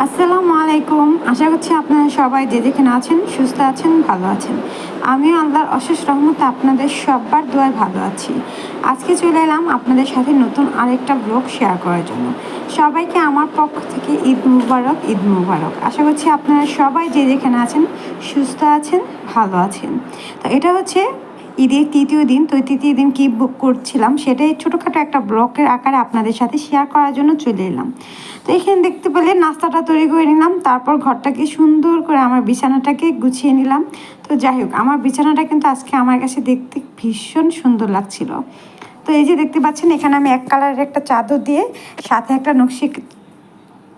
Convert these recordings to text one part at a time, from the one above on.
আসসালামু আলাইকুম। আশা করছি আপনারা সবাই যে যেখানে আছেন, সুস্থ আছেন, ভালো আছেন। আমিও আল্লাহর অশেষ রহমতে আপনাদের সবার দোয়ায় ভালো আছি। আজকে চলে এলাম আপনাদের সাথে নতুন আরেকটা ব্লগ শেয়ার করার জন্য। সবাইকে আমার পক্ষ থেকে ঈদ মুবারক ঈদ মুবারক। আশা করছি আপনারা সবাই যে যেখানে আছেন, সুস্থ আছেন, ভালো আছেন। তো এটা হচ্ছে ঈদের তৃতীয় দিন, তো তৃতীয় দিন কী বুক করছিলাম সেটাই ছোটোখাটো একটা ব্লকের আকারে আপনাদের সাথে শেয়ার করার জন্য চলে এলাম। তো এখানে দেখতে পেলে নাস্তাটা তৈরি করে নিলাম, তারপর ঘরটাকে সুন্দর করে আমার বিছানাটাকে গুছিয়ে নিলাম। তো যাই হোক, আমার বিছানাটা কিন্তু আজকে আমার কাছে দেখতে ভীষণ সুন্দর লাগছিল। তো এই যে দেখতে পাচ্ছেন, এখানে আমি এক কালারের একটা চাদর দিয়ে সাথে একটা নকশি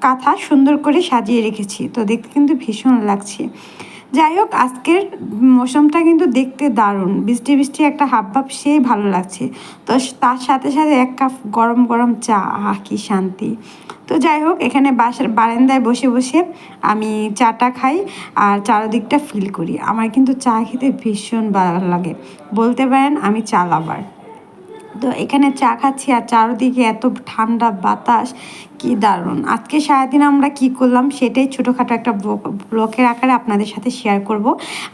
কাঁথা সুন্দর করে সাজিয়ে রেখেছি। তো দেখতে কিন্তু ভীষণ লাগছে। যাই হোক, আজকের মৌসুমটা কিন্তু দেখতে দারুণ। বৃষ্টি বৃষ্টি একটা হাব ভাব সেই ভালো লাগছে। তো তার সাথে সাথে এক কাপ গরম গরম চা, আহ, কি শান্তি। তো যাই হোক, এখানে বাসার বারান্দায় বসে বসে আমি চাটা খাই আর চারদিকটা ফিল করি। আমার কিন্তু চা খেতে ভীষণ ভালো লাগে। বলতে পারেন, আমি চা লাভার তো এখানে চা খাচ্ছি আর চারদিকে এত ঠান্ডা বাতাস, কি দারুণ। আজকে সারাদিন আমরা কি করলাম সেটাই ছোটোখাটো একটা ব্লকের আকারে আপনাদের সাথে শেয়ার করব।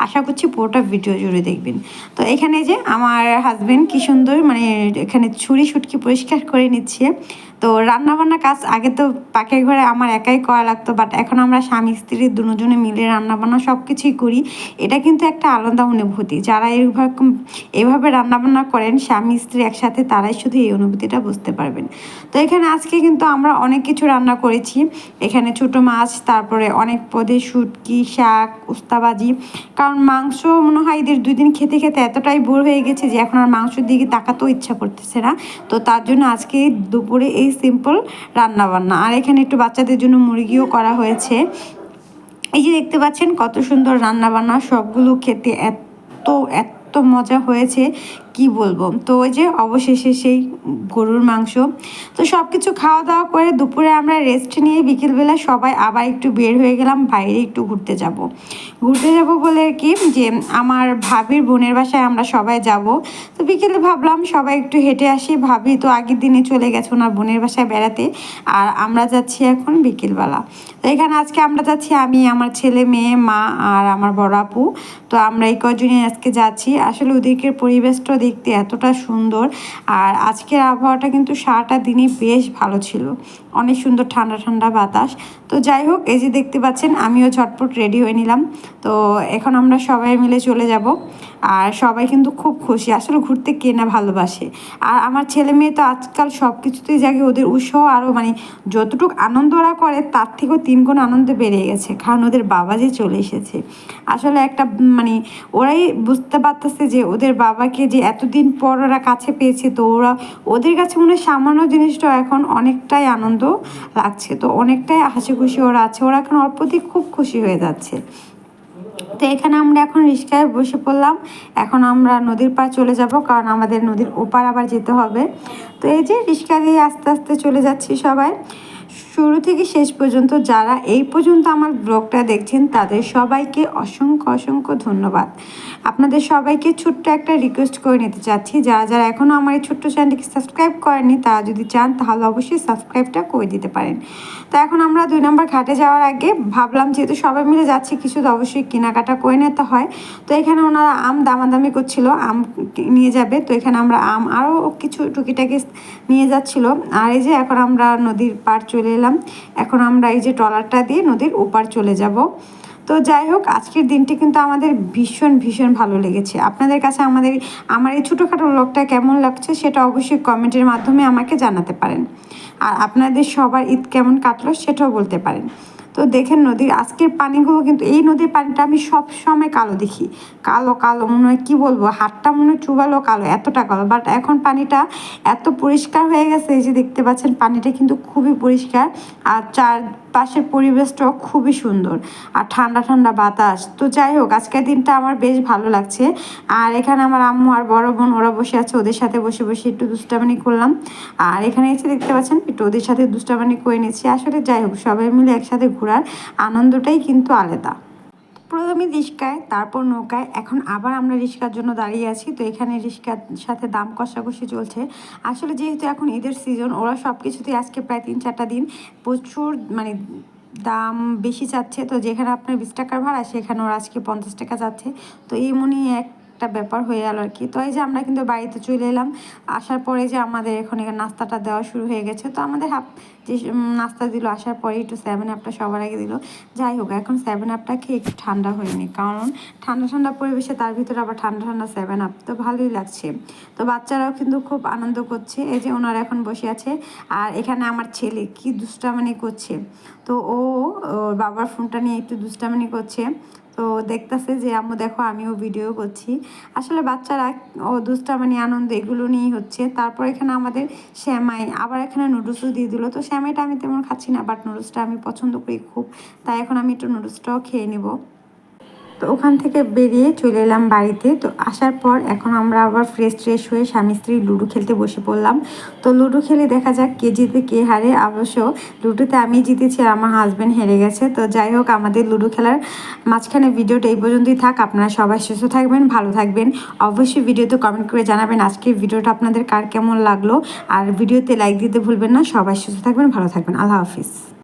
আশা করছি পুরোটা ভিডিও জুড়ে দেখবেন। তো এখানে যে আমার হাজব্যান্ড কি সুন্দর মানে এখানে ছুরি সুটকি পরিষ্কার করে নিচ্ছে। তো রান্নাবান্না কাজ আগে তো পাখির ঘরে আমার একাই করা লাগতো বাট এখন আমরা স্বামী, স্ত্রী দুজনে মিলে রান্নাবান্না সব কিছুই করি। এটা কিন্তু একটা আলাদা অনুভূতি। যারা এরকম, এভাবে রান্নাবান্না করেন, স্বামী, স্ত্রী একসাথে, তারাই শুধু এই অনুভূতিটা বুঝতে পারবেন। তো এখানে আজকে কিন্তু আমরা অনেক কিছু রান্না করেছি। এখানে ছোট মাছ, তারপরে অনেক পদে শুটকি, শাক, উস্তাবাজি। কারণ মাংস মনে হয় এদের দুই দিন খেতে খেতে এতটাই বোর হয়ে গেছে যে এখন আর মাংসের দিকে তাকাতেও ইচ্ছা করতেছে না। তো তার জন্য আজকে দুপুরে এই সিম্পল রান্নাবান্না। আর এখানে একটু বাচ্চাদের জন্য মুরগিও করা হয়েছে। এই যে দেখতে পাচ্ছেন কত সুন্দর রান্নাবান্না, সবগুলো খেতে এত এত মজা হয়েছে। কি বলব? তো ওই যে অবশেষে সেই গরুর মাংস। তো সব কিছু খাওয়া দাওয়া করে দুপুরে আমরা রেস্ট নিয়ে বিকেলবেলা সবাই আবার একটু বের হয়ে গেলাম, বাইরে একটু ঘুরতে যাব। ঘুরতে যাব বলে কি যে আমার ভাবির বোনের বাসায় আমরা সবাই যাব। তো বিকেলে ভাবলাম সবাই একটু হেঁটে আসি। ভাবি তো আগের দিনে চলে গেছে ওনার বোনের বাসায় বেড়াতে। আর আমরা যাচ্ছি এখন বিকেলবেলা। তো এখানে আজকে আমরা যাচ্ছি আমি, আমার ছেলে মেয়ে, মা আর আমার বড় আপু। তো আমরা এই কজনই আজকে যাচ্ছি। আসলে ওদিকের পরিবেশটা দেখতে এতটা সুন্দর। আর আজকের আবহাওয়াটা কিন্তু সারাটা দিনই বেশ ভালো ছিল। অনেক সুন্দর ঠান্ডা ঠান্ডা বাতাস। তো যাই হোক, এই যে দেখতে পাচ্ছেন, আমিও ঝটপট রেডি হয়ে নিলাম। তো এখন আমরা সবাই মিলে চলে যাব। আর সবাই কিন্তু খুব খুশি। আসলে ঘুরতে কে না ভালোবাসে। আর আমার ছেলে মেয়ে তো আজকাল সব কিছুতেই জাগে, ওদের উৎসাহ আরও মানে যতটুকু আনন্দ ওরা করে, তার থেকেও তিন গুণ আনন্দ বেড়ে গেছে, কারণ ওদের বাবা যে চলে এসেছে। আসলে একটা মানে ওরাই বুঝতে পারতেছে যে ওদের বাবাকে যে এতদিন পর ওরা কাছে পেয়েছে, তো ওরা, ওদের কাছে মনে হয় সামান্য জিনিসটা এখন অনেকটাই আনন্দ লাগছে। তো অনেকটাই হাসি খুশি ওরা আছে। ওরা এখন অল্পতেই খুব খুশি হয়ে যাচ্ছে। তো এখানে আমরা এখন রিক্সায় বসে পড়লাম। এখন আমরা নদীর পার চলে যাব কারণ আমাদের নদীর ওপার আবার যেতে হবে। তো এই যে রিক্সা দিয়ে আস্তে আস্তে চলে যাচ্ছি সবাই। শুরু থেকে শেষ পর্যন্ত যারা এই পর্যন্ত আমার ব্লগটা দেখছেন, তাদের সবাইকে অসংখ্য অসংখ্য ধন্যবাদ। আপনাদের সবাইকে ছোট্ট একটা রিকোয়েস্ট করে নিতে চাচ্ছি। যারা যারা এখনও আমার এই ছোট্ট চ্যানেলটিকে সাবস্ক্রাইব করেননি, তারা যদি চান, তাহলে অবশ্যই সাবস্ক্রাইবটা করে দিতে পারেন। তো এখন আমরা দুই নম্বর ঘাটে যাওয়ার আগে ভাবলাম, যেহেতু সবাই মিলে যাচ্ছি, কিছু তো অবশ্যই কেনাকাটা করে নিতে হয়। তো এখানে ওনারা আম দামাদামি করছিল, আম নিয়ে যাবে। তো এখানে আমরা আম আরও কিছু টুকিটাকি নিয়ে যাচ্ছিল। আর এই যে এখন আমরা নদীর পার চলে এলাম এখন আমরা এই যে ট্রলারটা দিয়ে নদীর ওপার চলে যাব। তো যাই হোক, আজকের দিনটি কিন্তু আমাদের ভীষণ ভীষণ ভালো লেগেছে। আপনাদের কাছে আমাদের, আমার এই ছোটোখাটো ব্লগটা কেমন লাগছে সেটা অবশ্যই কমেন্টের মাধ্যমে আমাকে জানাতে পারেন। আর আপনাদের সবার ঈদ কেমন কাটলো সেটাও বলতে পারেন। তো দেখেন নদীর আজকের পানিগুলো কিন্তু, এই নদীর পানিটা আমি সব সময় কালো দেখি। কালো কালো, মনে হয় কী বলব? হাতটা মনে হয় চুবালো কালো, এতটা কালো। বাট এখন পানিটা এত পরিষ্কার হয়ে গেছে, এই যে দেখতে পাচ্ছেন, পানিটা কিন্তু খুবই পরিষ্কার। আর চার পাশের পরিবেশটাও খুবই সুন্দর আর ঠান্ডা ঠান্ডা বাতাস। তো যাই হোক, আজকের দিনটা আমার বেশ ভালো লাগছে। আর এখানে আমার আম্মু আর বড় বোন, ওরা বসে আছে, ওদের সাথে বসে বসে একটু দুষ্টামানি করলাম। আর এখানে এসে দেখতে পাচ্ছেন, একটু ওদের সাথে দুষ্টামানি করে নিচ্ছি। আসলে যাই হোক, সবাই মিলে একসাথে ঘোরার আনন্দটাই কিন্তু আলাদা। প্রথমে রিস্কায়, তারপর নৌকায়। এখন আবার আমরা রিস্কার জন্য দাঁড়িয়ে আছি। তো এখানে রিস্কার সাথে দাম কষাকষি চলছে। আসলে যেহেতু এখন ঈদের সিজন ওরা সব কিছুতেই আজকে প্রায় তিন চারটা দিন প্রচুর মানে দাম বেশি চাচ্ছে। তো যেখানে আপনার বিশ টাকার ভাড়া, সেখানে ওরা আজকে পঞ্চাশ টাকা যাচ্ছে তো এমনই একটা ব্যাপার হয়ে গেল আর কি। তো এই যে আমরা কিন্তু বাড়িতে চলে এলাম। আসার পরে যে আমাদের এখন নাস্তাটা দেওয়া শুরু হয়ে গেছে। তো আমাদের হাফ যে নাস্তা দিল, আসার পরে একটু সেভেন আপটা সবার আগে দিল। যাই হোক, এখন সেভেন আপটা খেয়ে একটু ঠান্ডা হয়নি কারণ ঠান্ডা ঠান্ডা পরিবেশে তার ভিতরে আবার ঠান্ডা ঠান্ডা সেভেন আপ তো ভালোই লাগছে। তো বাচ্চারাও কিন্তু খুব আনন্দ করছে। এই যে ওনারা এখন বসে আছে। আর এখানে আমার ছেলে কি দুষ্টামানি করছে। তো ও বাবার ফোনটা নিয়ে একটু দুষ্টামানি করছে। তো দেখতেছে যে, আম্মু, দেখো, আমিও ভিডিও করছি। আসলে বাচ্চারা, ও দুষ্টামানি আনন্দ এগুলো নিয়েই হচ্ছে। তারপর এখানে আমাদের শ্যামাই, আবার এখানে নুডলসও দিয়ে দিল। তো শ্যামাইটা আমি তেমন খাচ্ছি না বাট নুডলসটা আমি পছন্দ করি খুব। তাই এখন আমি একটু নুডলসটাও খেয়ে নেব। তো ওখান থেকে বেরিয়ে চলে এলাম বাড়িতে। তো আসার পর এখন আমরা আবার ফ্রেশ ট্রেশ হয়ে স্বামী স্ত্রী লুডো খেলতে বসে পড়লাম। তো লুডো খেলে দেখা যাক কে জিতে কে হারে। অবশ্য লুডোতে আমি জিতেছি আর আমার হাজব্যান্ড হেরে গেছে। তো যাই হোক, আমাদের লুডো খেলার মাঝখানে ভিডিওটা এই পর্যন্তই থাক। আপনারা সবাই সুস্থ থাকবেন, ভালো থাকবেন। অবশ্যই ভিডিওতে কমেন্ট করে জানাবেন আজকের ভিডিওটা আপনাদের কার কেমন লাগল। আর ভিডিওতে লাইক দিতে ভুলবেন না। সবাই সুস্থ থাকবেন, ভালো থাকবেন। আল্লাহ হাফিজ।